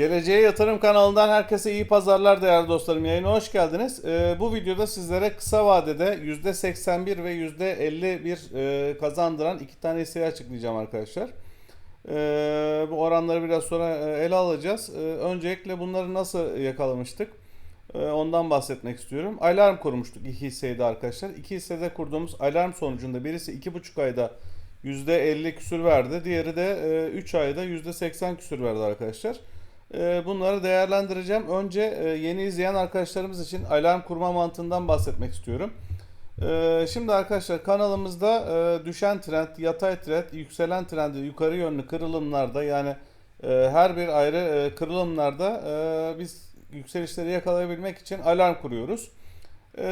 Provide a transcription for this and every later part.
Geleceğe Yatırım kanalından herkese iyi pazarlar değerli dostlarım. Yayına hoş geldiniz. Ee, bu videoda sizlere kısa vadede %81 ve %51 e, kazandıran iki tane hisseyi açıklayacağım arkadaşlar. Ee, bu oranları biraz sonra e, ele alacağız. Ee, öncelikle bunları nasıl yakalamıştık? Ee, ondan bahsetmek istiyorum. Alarm kurmuştuk iki hisseydi arkadaşlar. İki hissede kurduğumuz alarm sonucunda birisi 2,5 ayda %50 küsür verdi. Diğeri de 3 ayda %80 küsür verdi arkadaşlar. Ee, Bunları değerlendireceğim. Önce e, yeni izleyen arkadaşlarımız için alarm kurma mantığından bahsetmek istiyorum. Ee, Şimdi arkadaşlar kanalımızda e, düşen trend, yatay trend, yükselen trendi yukarı yönlü kırılımlarda yani e, her bir ayrı kırılımlarda biz yükselişleri yakalayabilmek için alarm kuruyoruz.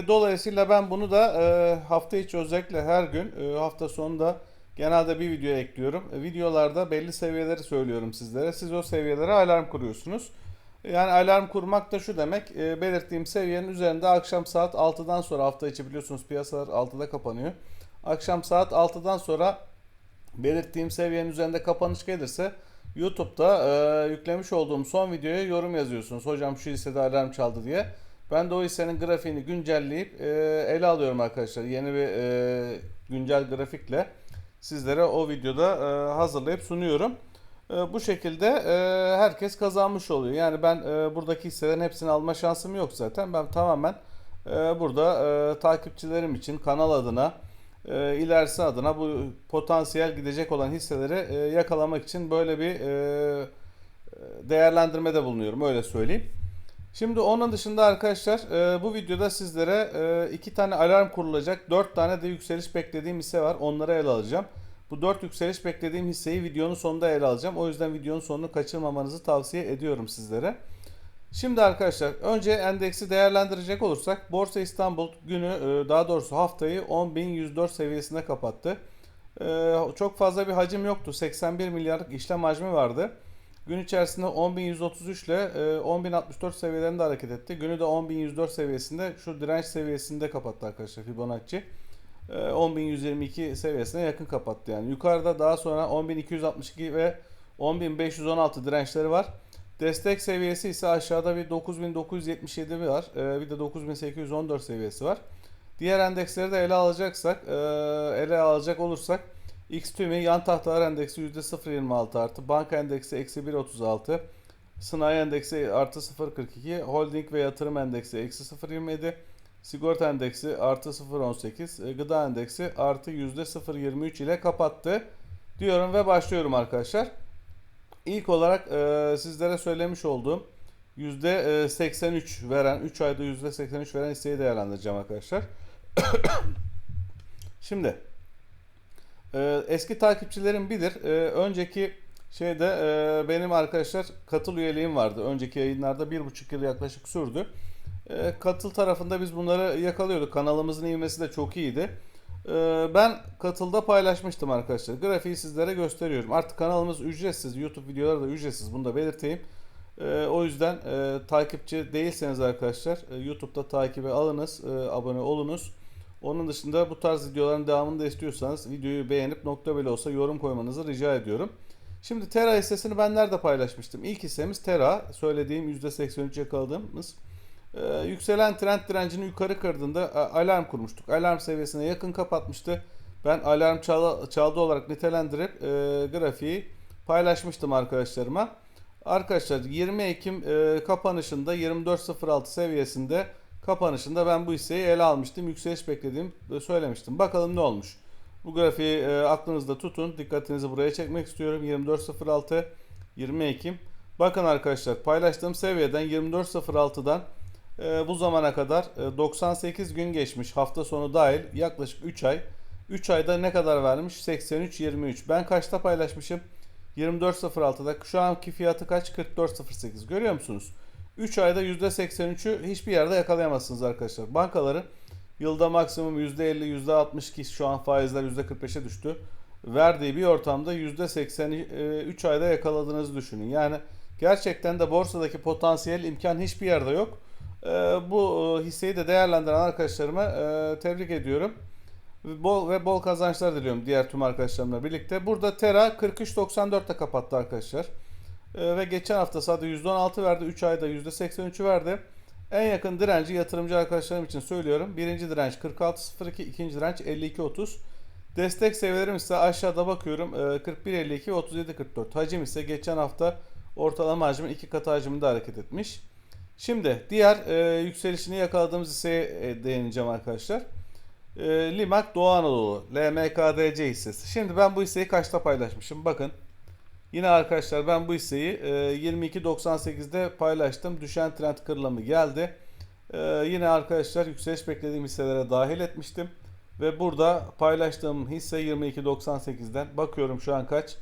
Dolayısıyla ben bunu da hafta içi özellikle her gün hafta sonunda genelde bir video ekliyorum. E, Videolarda belli seviyeleri söylüyorum sizlere. Siz o seviyelere alarm kuruyorsunuz. Yani alarm kurmak da şu demek. e, belirttiğim seviyenin üzerinde akşam saat 6'dan sonra hafta içi biliyorsunuz piyasalar 6'da kapanıyor. Akşam saat 6'dan sonra belirttiğim seviyenin üzerinde kapanış gelirse YouTube'da e, yüklemiş olduğum son videoya yorum yazıyorsunuz. Hocam şu hissede alarm çaldı diye. Ben de o hissenin grafiğini güncelleyip e, ele alıyorum arkadaşlar. Yeni bir e, güncel grafikle sizlere o videoda e, hazırlayıp sunuyorum. E, bu şekilde e, herkes kazanmış oluyor. Yani ben e, buradaki hisselerin hepsini alma şansım yok zaten. Ben tamamen e, burada e, takipçilerim için kanal adına e, ilerisi adına bu potansiyel gidecek olan hisseleri e, yakalamak için böyle bir e, değerlendirmede bulunuyorum öyle söyleyeyim. Şimdi onun dışında arkadaşlar e, bu videoda sizlere e, iki tane alarm kurulacak, dört tane de yükseliş beklediğim hisse var. Onları ele alacağım. Bu dört yükseliş beklediğim hisseyi videonun sonunda ele alacağım. O yüzden videonun sonunu kaçırmamanızı tavsiye ediyorum sizlere. Şimdi arkadaşlar önce endeksi değerlendirecek olursak Borsa İstanbul günü e, daha doğrusu haftayı 10.104 seviyesinde kapattı. E, Çok fazla bir hacim yoktu. 81 milyarlık işlem hacmi vardı. Gün içerisinde 10.133 ile e, 10.064 seviyelerinde hareket etti. Günü de 10.104 seviyesinde şu direnç seviyesinde kapattı arkadaşlar Fibonacci. E, 10.122 seviyesine yakın kapattı yani. Yukarıda daha sonra 10.262 ve 10.516 dirençleri var. Destek seviyesi ise aşağıda bir 9977 var. E, bir de 9814 seviyesi var. Diğer endeksleri de ele alacaksak, e, ele alacak olursak XTÜM'i yan tahtalar endeksi %0.26 artı, banka endeksi eksi 1.36, sanayi endeksi artı 0.42, holding ve yatırım endeksi eksi 0.27, sigorta endeksi artı 0.18, e, gıda endeksi artı %0.23 ile kapattı diyorum ve başlıyorum arkadaşlar. İlk olarak e, sizlere söylemiş olduğum %83 veren, 3 ayda %83 veren hisseyi değerlendireceğim arkadaşlar. Şimdi ee, eski takipçilerim bilir. Ee, önceki şeyde e, benim arkadaşlar katıl üyeliğim vardı. Önceki yayınlarda bir buçuk yıl yaklaşık sürdü. Ee, katıl tarafında biz bunları yakalıyorduk. Kanalımızın ivmesi de çok iyiydi. Ee, ben katılda paylaşmıştım arkadaşlar. Grafiği sizlere gösteriyorum. Artık kanalımız ücretsiz. YouTube videoları da ücretsiz. Bunu da belirteyim. Ee, o yüzden e, takipçi değilseniz arkadaşlar e, YouTube'da takibe alınız, e, abone olunuz. Onun dışında bu tarz videoların devamını da istiyorsanız videoyu beğenip nokta bile olsa yorum koymanızı rica ediyorum. Şimdi Tera hissesini ben nerede paylaşmıştım? İlk hissemiz Tera. Söylediğim %83 yakaladığımız. Ee, yükselen trend direncini yukarı kırdığında a- alarm kurmuştuk. Alarm seviyesine yakın kapatmıştı. Ben alarm çal- çaldı olarak nitelendirip e, grafiği paylaşmıştım arkadaşlarıma. Arkadaşlar 20 Ekim e, kapanışında 24.06 seviyesinde kapanışında ben bu hisseyi ele almıştım. Yükseliş beklediğimi söylemiştim. Bakalım ne olmuş. Bu grafiği e, aklınızda tutun. Dikkatinizi buraya çekmek istiyorum. 24.06 20 Ekim. Bakın arkadaşlar paylaştığım seviyeden 24.06'dan e, bu zamana kadar e, 98 gün geçmiş. Hafta sonu dahil yaklaşık 3 ay. 3 ayda ne kadar vermiş? 83.23. Ben kaçta paylaşmışım? 24.06'da. Şu anki fiyatı kaç? 44.08. Görüyor musunuz? 3 ayda %83'ü hiçbir yerde yakalayamazsınız arkadaşlar. Bankaların yılda maksimum %50, %62 şu an faizler %45'e düştü. Verdiği bir ortamda %80'i 3 ayda yakaladığınızı düşünün. Yani gerçekten de borsadaki potansiyel imkan hiçbir yerde yok. E, Bu e, hisseyi de değerlendiren arkadaşlarıma e, tebrik ediyorum. Bol ve bol kazançlar diliyorum diğer tüm arkadaşlarımla birlikte. Burada Tera 43.94'te kapattı arkadaşlar. Ee, ve geçen hafta sadece %16 verdi. 3 ayda %83'ü verdi. En yakın direnci yatırımcı arkadaşlarım için söylüyorum. Birinci direnç 46.02, ikinci direnç 52.30. Destek seviyelerim ise aşağıda bakıyorum e, 41.52 ve 37.44. Hacim ise geçen hafta ortalama hacmin iki katı hacminde hareket etmiş. Şimdi diğer e, yükselişini yakaladığımız hisseye e, değineceğim arkadaşlar. E, Limak Doğu Anadolu LMKDC hissesi. Şimdi ben bu hisseyi kaçta paylaşmışım? Bakın. Yine arkadaşlar ben bu hisseyi e, 22.98'de paylaştım. Düşen trend kırılımı geldi. E, yine arkadaşlar yükseliş beklediğim hisselere dahil etmiştim. Ve burada paylaştığım hisse 22.98'den. Bakıyorum şu an kaç?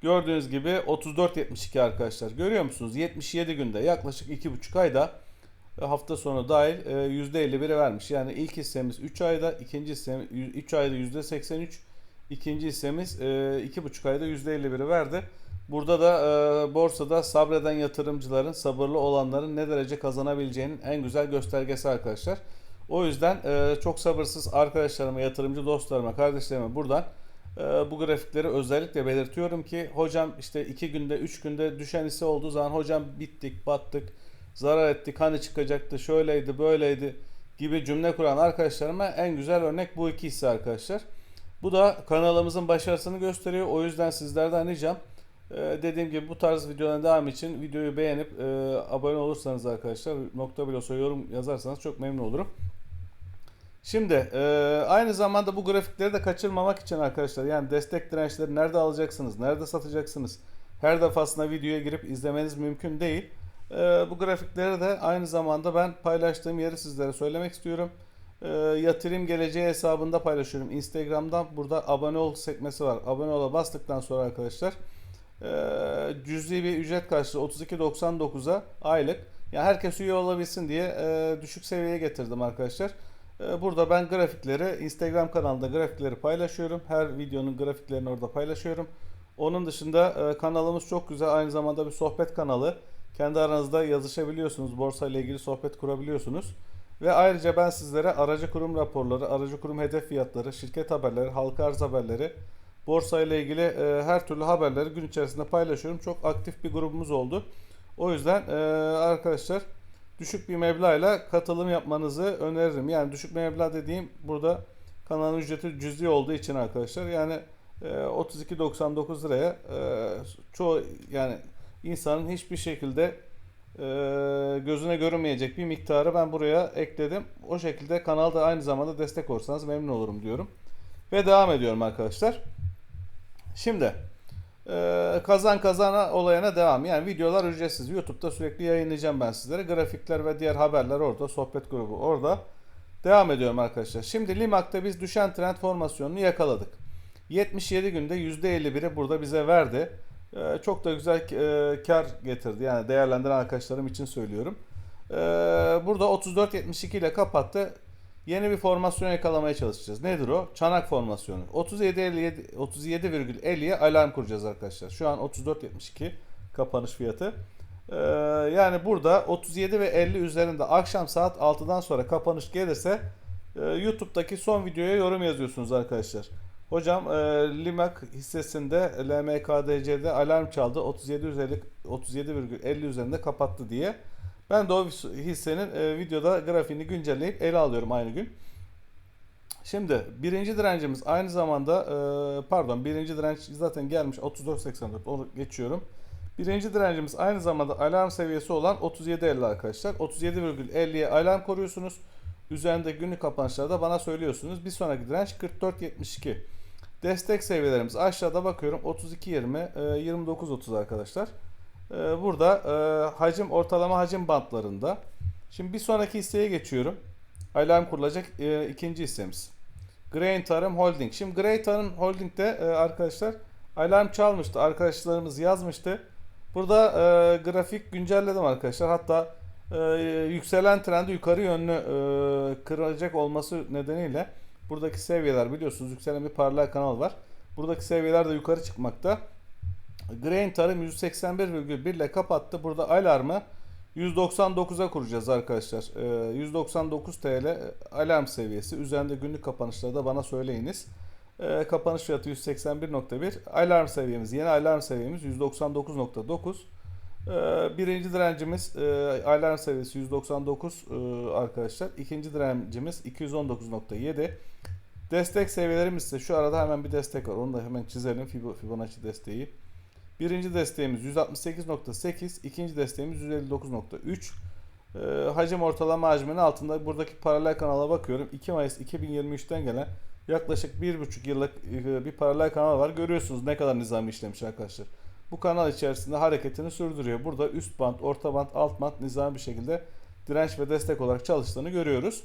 Gördüğünüz gibi 34.72 arkadaşlar. Görüyor musunuz? 77 günde yaklaşık 2,5 ayda e, hafta sonu dahil e, %51'e vermiş. Yani ilk hissemiz 3 ayda, ikinci hissemiz 3 ayda %83, ikinci hissemiz 2,5 ayda %51'i verdi. Burada da e, borsada sabreden yatırımcıların, sabırlı olanların ne derece kazanabileceğinin en güzel göstergesi arkadaşlar. O yüzden e, çok sabırsız arkadaşlarıma, yatırımcı dostlarıma, kardeşlerime buradan e, bu grafikleri özellikle belirtiyorum ki hocam işte 2 günde 3 günde düşen hisse olduğu zaman hocam bittik, battık, zarar ettik, hani çıkacaktı, şöyleydi, böyleydi gibi cümle kuran arkadaşlarıma en güzel örnek bu iki hisse arkadaşlar. Bu da kanalımızın başarısını gösteriyor. O yüzden sizlerden ricam e, dediğim gibi bu tarz videoların devam için videoyu beğenip e, abone olursanız arkadaşlar nokta blosa yorum yazarsanız çok memnun olurum. Şimdi e, aynı zamanda bu grafikleri de kaçırmamak için arkadaşlar yani destek dirençleri nerede alacaksınız, nerede satacaksınız her defasında videoya girip izlemeniz mümkün değil. E, bu grafikleri de aynı zamanda ben paylaştığım yeri sizlere söylemek istiyorum. E, yatırım geleceği hesabında paylaşıyorum. Instagram'dan burada abone ol sekmesi var. Abone ola bastıktan sonra arkadaşlar e, cüzi bir ücret karşılığı 32.99'a aylık. Yani herkes üye olabilsin diye e, düşük seviyeye getirdim arkadaşlar. Ee, Burada ben grafikleri Instagram kanalında grafikleri paylaşıyorum. Her videonun grafiklerini orada paylaşıyorum. Onun dışında e, kanalımız çok güzel. Aynı zamanda bir sohbet kanalı. Kendi aranızda yazışabiliyorsunuz. Borsa ile ilgili sohbet kurabiliyorsunuz. Ve ayrıca ben sizlere aracı kurum raporları, aracı kurum hedef fiyatları, şirket haberleri, halka arz haberleri, borsa ile ilgili e, her türlü haberleri gün içerisinde paylaşıyorum. Çok aktif bir grubumuz oldu. O yüzden e, arkadaşlar düşük bir meblağla katılım yapmanızı öneririm. Yani düşük meblağ dediğim burada kanalın ücreti cüzi olduğu için arkadaşlar. Yani e, 32.99 liraya e, çoğu yani insanın hiçbir şekilde gözüne görünmeyecek bir miktarı ben buraya ekledim. O şekilde kanalda aynı zamanda destek olursanız memnun olurum diyorum. Ve devam ediyorum arkadaşlar. Şimdi ee, kazan kazana olayına devam. Yani videolar ücretsiz. YouTube'da sürekli yayınlayacağım ben sizlere. Grafikler ve diğer haberler orada. Sohbet grubu orada. Devam ediyorum arkadaşlar. Şimdi Limak'ta biz düşen trend formasyonunu yakaladık. 77 günde %51'i burada bize verdi. Ee, çok da güzel e, kar getirdi. Yani değerlendiren arkadaşlarım için söylüyorum. Ee, burada 34.72 ile kapattı. Yeni bir formasyon yakalamaya çalışacağız. Nedir o? Çanak formasyonu. 37.57 37,50'ye alarm kuracağız arkadaşlar. Şu an 34.72 kapanış fiyatı. Ee, yani burada 37 ve 50 üzerinde akşam saat 6'dan sonra kapanış gelirse e, YouTube'daki son videoya yorum yazıyorsunuz arkadaşlar. Hocam e, Limak hissesinde LMKDC'de alarm çaldı 37 üzeri 37,50 üzerinde kapattı diye. Ben de o hissenin e, videoda grafiğini güncelleyip ele alıyorum aynı gün. Şimdi birinci direncimiz aynı zamanda e, pardon birinci direnç zaten gelmiş 34.84 onu geçiyorum. Birinci direncimiz aynı zamanda alarm seviyesi olan 37.50 arkadaşlar. 37,50'ye alarm koruyorsunuz. Üzerinde günlük kapanışlarda bana söylüyorsunuz. Bir sonraki direnç 44.72. Destek seviyelerimiz aşağıda bakıyorum 32.20 29.30 arkadaşlar. Ee, burada e, hacim ortalama hacim bantlarında. Şimdi bir sonraki hisseye geçiyorum. Alarm kurulacak e, ikinci hissemiz. Grain Tarım Holding. Şimdi Grain Tarım Holding'de e, arkadaşlar alarm çalmıştı. Arkadaşlarımız yazmıştı. Burada e, grafik güncelledim arkadaşlar. Hatta e, yükselen trendi yukarı yönlü e, kıracak olması nedeniyle buradaki seviyeler biliyorsunuz yükselen bir paralel kanal var. Buradaki seviyeler de yukarı çıkmakta. Grain Tarım 181,1 ile kapattı. Burada alarmı 199'a kuracağız arkadaşlar. 199 TL alarm seviyesi. Üzerinde günlük kapanışları da bana söyleyiniz. E, kapanış fiyatı 181.1. Alarm seviyemiz, yeni alarm seviyemiz 199.9. E, birinci direncimiz e, alarm seviyesi 199 e, arkadaşlar. İkinci direncimiz 219.7. Destek seviyelerimiz ise şu arada hemen bir destek var. Onu da hemen çizelim. Fibo- Fibonacci desteği. Birinci desteğimiz 168.8, ikinci desteğimiz 159.3. Ee, hacim ortalama hacminin altında buradaki paralel kanala bakıyorum. 2 Mayıs 2023'ten gelen yaklaşık 1,5 yıllık e, bir paralel kanal var. Görüyorsunuz ne kadar nizami işlemiş arkadaşlar. Bu kanal içerisinde hareketini sürdürüyor. Burada üst band, orta band, alt band nizami bir şekilde direnç ve destek olarak çalıştığını görüyoruz.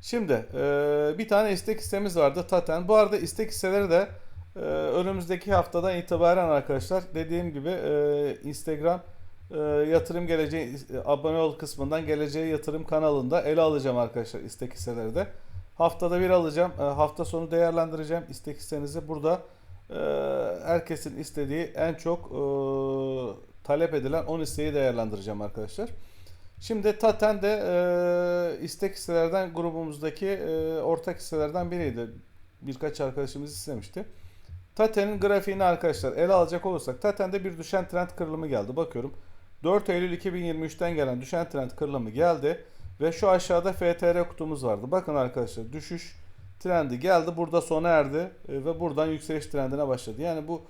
Şimdi e, bir tane istek hissemiz vardı Taten. Bu arada istek hisseleri de e, önümüzdeki haftadan itibaren arkadaşlar dediğim gibi e, Instagram e, yatırım geleceği e, abone ol kısmından geleceği yatırım kanalında ele alacağım arkadaşlar istek hisseleri de. Haftada bir alacağım. E, hafta sonu değerlendireceğim istek hissenizi. Burada herkesin istediği en çok e, talep edilen 10 hisseyi değerlendireceğim arkadaşlar. Şimdi Taten de e, istek hisselerden grubumuzdaki e, ortak hisselerden biriydi. Birkaç arkadaşımız istemişti. Taten'in grafiğini arkadaşlar ele alacak olursak Taten'de bir düşen trend kırılımı geldi. Bakıyorum 4 Eylül 2023'ten gelen düşen trend kırılımı geldi ve şu aşağıda FTR kutumuz vardı. Bakın arkadaşlar düşüş trendi geldi burada sona erdi e, ve buradan yükseliş trendine başladı. Yani bu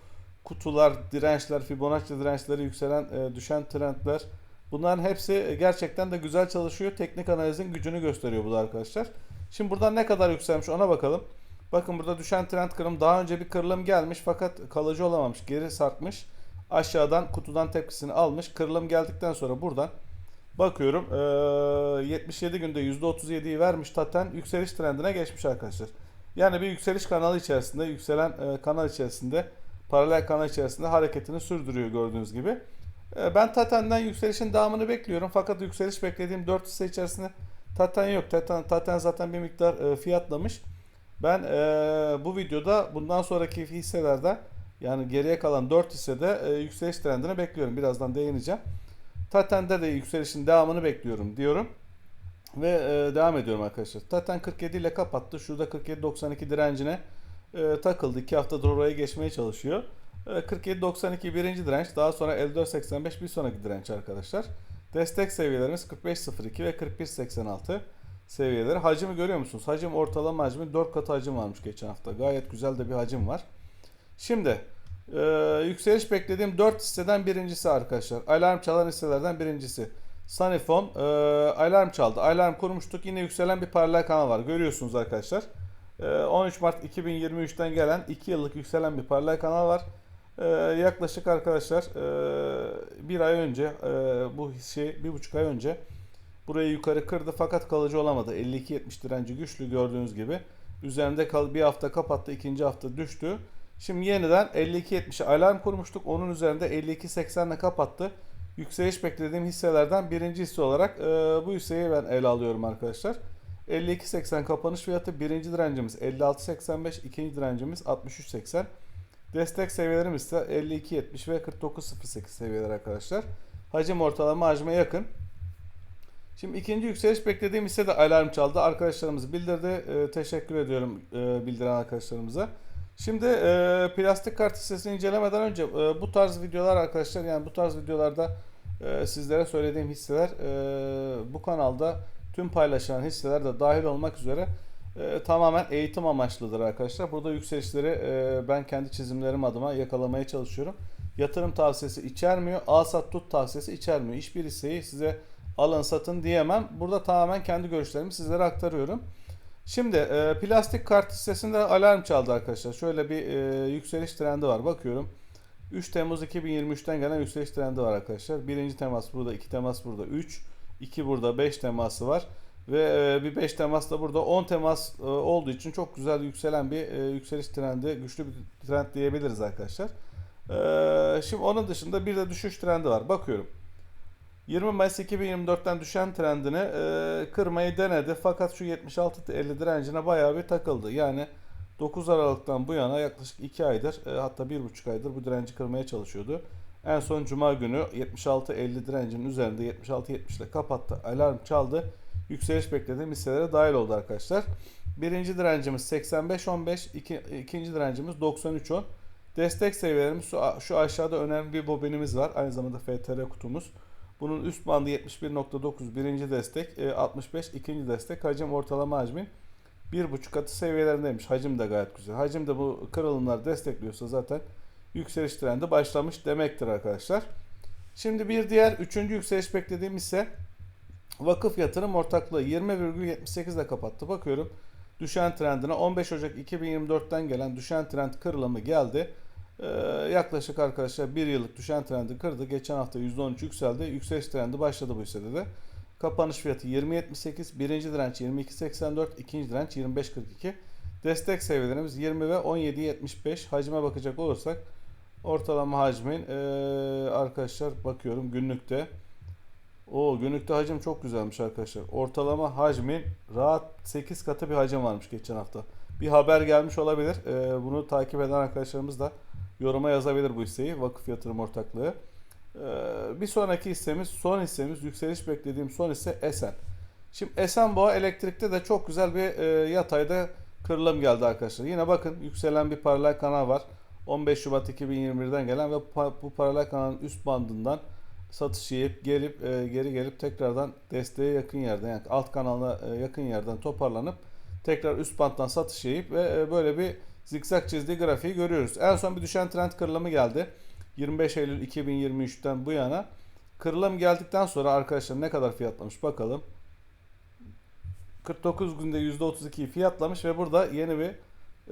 kutular, dirençler, Fibonacci dirençleri yükselen e, düşen trendler bunların hepsi gerçekten de güzel çalışıyor. Teknik analizin gücünü gösteriyor bu da arkadaşlar. Şimdi buradan ne kadar yükselmiş ona bakalım. Bakın burada düşen trend kırılım daha önce bir kırılım gelmiş fakat kalıcı olamamış. Geri sarkmış. Aşağıdan kutudan tepkisini almış. Kırılım geldikten sonra buradan bakıyorum eee, 77 günde %37'yi vermiş Taten yükseliş trendine geçmiş arkadaşlar. Yani bir yükseliş kanalı içerisinde yükselen e, kanal içerisinde paralel kanal içerisinde hareketini sürdürüyor gördüğünüz gibi. E, ben Taten'den yükselişin devamını bekliyorum fakat yükseliş beklediğim 4 hisse içerisinde Taten yok. Taten, Taten zaten bir miktar e, fiyatlamış. Ben e, bu videoda bundan sonraki hisselerde yani geriye kalan 4 hissede e, yükseliş trendini bekliyorum. Birazdan değineceğim. Taten'de de yükselişin devamını bekliyorum diyorum. Ve e, devam ediyorum arkadaşlar. Taten 47 ile kapattı. Şurada 47.92 direncine e, takıldı. 2 haftadır oraya geçmeye çalışıyor. E, 47.92 birinci direnç. Daha sonra 54.85 bir sonraki direnç arkadaşlar. Destek seviyelerimiz 45.02 ve 41.86 seviyeleri. Hacimi görüyor musunuz? Hacim ortalama hacmi 4 katı hacim varmış geçen hafta. Gayet güzel de bir hacim var. Şimdi e, yükseliş beklediğim 4 hisseden birincisi arkadaşlar. Alarm çalan hisselerden birincisi. Sunnyphone e, alarm çaldı. Alarm kurmuştuk. Yine yükselen bir paralel kanal var. Görüyorsunuz arkadaşlar. E, 13 Mart 2023'ten gelen 2 yıllık yükselen bir paralel kanal var. E, yaklaşık arkadaşlar e, bir ay önce e, bu şey bir buçuk ay önce burayı yukarı kırdı fakat kalıcı olamadı. 52-70 direnci güçlü gördüğünüz gibi. Üzerinde kal bir hafta kapattı, ikinci hafta düştü. Şimdi yeniden 52.70'e alarm kurmuştuk. Onun üzerinde 52.80 ile kapattı. Yükseliş beklediğim hisselerden birinci hisse olarak e, bu hisseyi ben ele alıyorum arkadaşlar. 52.80 kapanış fiyatı. Birinci direncimiz 56.85. ikinci direncimiz 63.80. Destek seviyelerimiz ise 52.70 ve 49.08 seviyeler arkadaşlar. Hacim ortalama hacme yakın. Şimdi ikinci yükseliş beklediğim hisse de alarm çaldı. Arkadaşlarımız bildirdi. E, teşekkür ediyorum e, bildiren arkadaşlarımıza. Şimdi e, plastik kart hissesini incelemeden önce e, bu tarz videolar arkadaşlar yani bu tarz videolarda e, sizlere söylediğim hisseler e, bu kanalda tüm paylaşılan hisseler de dahil olmak üzere e, tamamen eğitim amaçlıdır arkadaşlar. Burada yükselişleri e, ben kendi çizimlerim adıma yakalamaya çalışıyorum. Yatırım tavsiyesi içermiyor. Al sat tut tavsiyesi içermiyor. Hiçbir hisseyi size alın satın diyemem. Burada tamamen kendi görüşlerimi sizlere aktarıyorum. Şimdi e, plastik kart hissesinde alarm çaldı arkadaşlar. Şöyle bir e, yükseliş trendi var. Bakıyorum. 3 Temmuz 2023'ten gelen yükseliş trendi var arkadaşlar. Birinci temas burada, iki temas burada, 3, 2 burada, 5 teması var. Ve e, bir 5 temas da burada 10 temas e, olduğu için çok güzel yükselen bir e, yükseliş trendi, güçlü bir trend diyebiliriz arkadaşlar. E, şimdi onun dışında bir de düşüş trendi var. Bakıyorum. 20 Mayıs 2024'ten düşen trendini e, kırmayı denedi fakat şu 76-50 direncine bayağı bir takıldı. Yani 9 Aralık'tan bu yana yaklaşık 2 aydır e, hatta 1,5 aydır bu direnci kırmaya çalışıyordu. En son Cuma günü 76-50 direncinin üzerinde 76-70 ile kapattı. Alarm çaldı. Yükseliş beklediğim hisselere dahil oldu arkadaşlar. Birinci direncimiz 85.15, iki, ikinci direncimiz 93.10. Destek seviyelerimiz şu, şu aşağıda önemli bir bobinimiz var. Aynı zamanda FTR kutumuz. Bunun üst bandı 71.9 birinci destek, e, 65 ikinci destek. Hacim ortalama hacmin 1.5 katı seviyelerindeymiş. Hacim de gayet güzel. Hacim de bu kırılımlar destekliyorsa zaten yükseliş trendi başlamış demektir arkadaşlar. Şimdi bir diğer üçüncü yükseliş beklediğim ise vakıf yatırım ortaklığı 20,78 ile kapattı. Bakıyorum düşen trendine 15 Ocak 2024'ten gelen düşen trend kırılımı geldi. Ee, yaklaşık arkadaşlar bir yıllık düşen trendi kırdı. Geçen hafta %13 yükseldi. Yükseliş trendi başladı bu hissede de. Kapanış fiyatı 20.78, birinci direnç 22.84, ikinci direnç 25.42. Destek seviyelerimiz 20 ve 17.75. Hacime bakacak olursak ortalama hacmin ee, arkadaşlar bakıyorum günlükte. O günlükte hacim çok güzelmiş arkadaşlar. Ortalama hacmin rahat 8 katı bir hacim varmış geçen hafta. Bir haber gelmiş olabilir. Ee, bunu takip eden arkadaşlarımız da yoruma yazabilir bu hisseyi. Vakıf Yatırım Ortaklığı. Ee, bir sonraki hissemiz, son hissemiz, yükseliş beklediğim son hisse Esen. Şimdi Esenboğa elektrikte de çok güzel bir e, yatayda kırılım geldi arkadaşlar. Yine bakın yükselen bir paralel kanal var. 15 Şubat 2021'den gelen ve bu paralel kanalın üst bandından satış yiyip gelip e, geri gelip tekrardan desteğe yakın yerden yani alt kanalına e, yakın yerden toparlanıp tekrar üst banttan satış yiyip ve e, böyle bir zikzak çizdiği grafiği görüyoruz. En son bir düşen trend kırılımı geldi. 25 Eylül 2023'ten bu yana kırılım geldikten sonra arkadaşlar ne kadar fiyatlamış bakalım. 49 günde %32'yi fiyatlamış ve burada yeni bir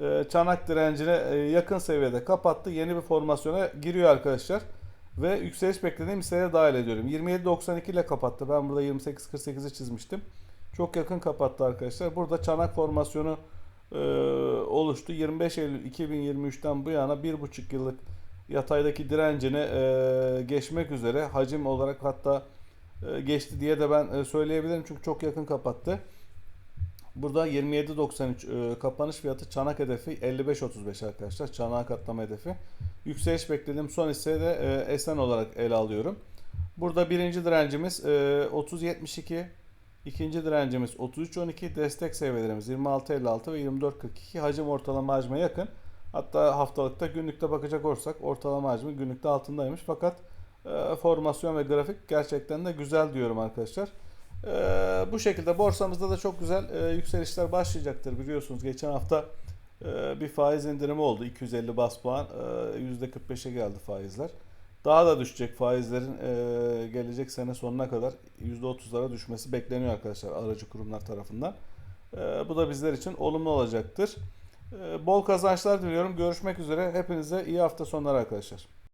e, çanak direncine e, yakın seviyede kapattı. Yeni bir formasyona giriyor arkadaşlar. Ve yükseliş beklediğim hisselere dahil ediyorum. 27.92 ile kapattı. Ben burada 28.48'i çizmiştim. Çok yakın kapattı arkadaşlar. Burada çanak formasyonu e, oluştu. 25 Eylül 2023'ten bu yana 1,5 yıllık yataydaki direncini e, geçmek üzere. Hacim olarak hatta e, geçti diye de ben e, söyleyebilirim. Çünkü çok yakın kapattı. Burada 27.93 e, kapanış fiyatı çanak hedefi 55.35 arkadaşlar. Çanağı katlama hedefi. Yükseliş beklediğim son hisse de e, Esen olarak ele alıyorum. Burada birinci direncimiz e, 30.72. ikinci direncimiz 33.12. Destek seviyelerimiz 26.56 ve 24.42. Hacim ortalama hacme yakın. Hatta haftalıkta günlükte bakacak olursak ortalama hacmi günlükte altındaymış. Fakat e, formasyon ve grafik gerçekten de güzel diyorum arkadaşlar. Ee, bu şekilde borsamızda da çok güzel e, yükselişler başlayacaktır biliyorsunuz. Geçen hafta e, bir faiz indirimi oldu. 250 bas puan e, %45'e geldi faizler. Daha da düşecek faizlerin e, gelecek sene sonuna kadar %30'lara düşmesi bekleniyor arkadaşlar aracı kurumlar tarafından. E, bu da bizler için olumlu olacaktır. E, bol kazançlar diliyorum. Görüşmek üzere. Hepinize iyi hafta sonları arkadaşlar.